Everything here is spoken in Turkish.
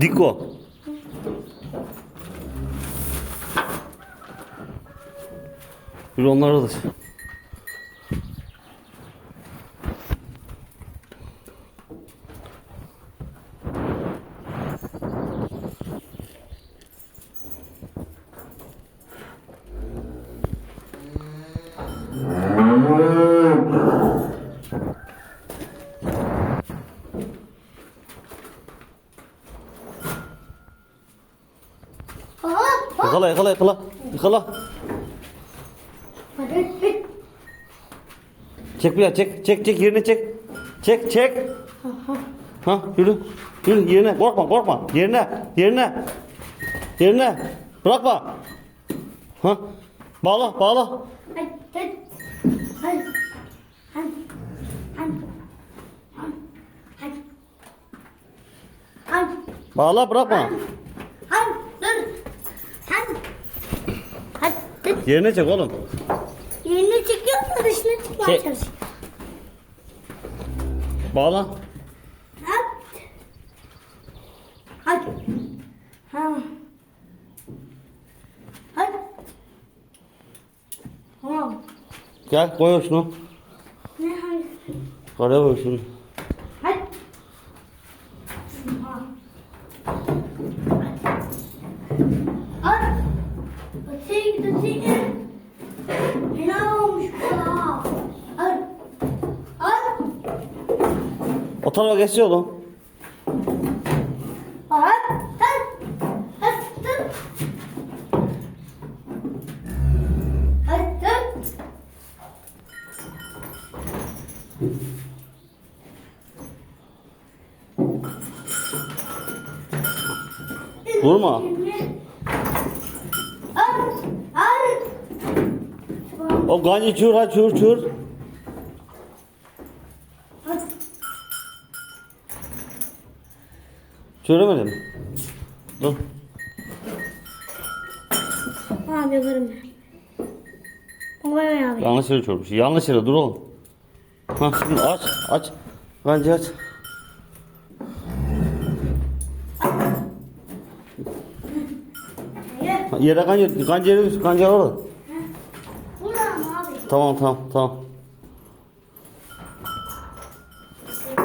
Diko. Bir onları alır. Yakala yakala yakala. Yakala. Çek bir ya çek çek çek yerine çek. Çek çek. Ha yürü. Yürü yerine korkma korkma. Yerine yerine. Yerine. Bırakma. Ha. Bağla bağla. Bağla bırakma. Hadi. Dur. Hadi. Hadi. Dur. Yerine çek oğlum. Yerine çekiyor da dışına çıkmaya Çek. çalışıyor. Bağla. Hadi. Hadi. Ha. Hadi. Tamam. Gel koy şunu. Ne hangisi? Karaya koy şunu. Hadi. Ha. Hadi. Öteye git öteye git. Fena olmuş ya. Hadi. Hadi. O tarafa geçiyor oğlum. Hadi. Hadi. Hadi. Hadi. Hadi. Vurma. Hadi. Hadi. O gancı çığır ha çığır. Hadi. Çığıramadım. Dur. Abi yaparım ben. Vay abi. Yanlış yere çığırmış. Yanlış yere dur oğlum. Ha şimdi aç aç. Gancı aç. Yere gancı, gancı yere. Gancı orada. Buradan abi. Tamam tamam tamam.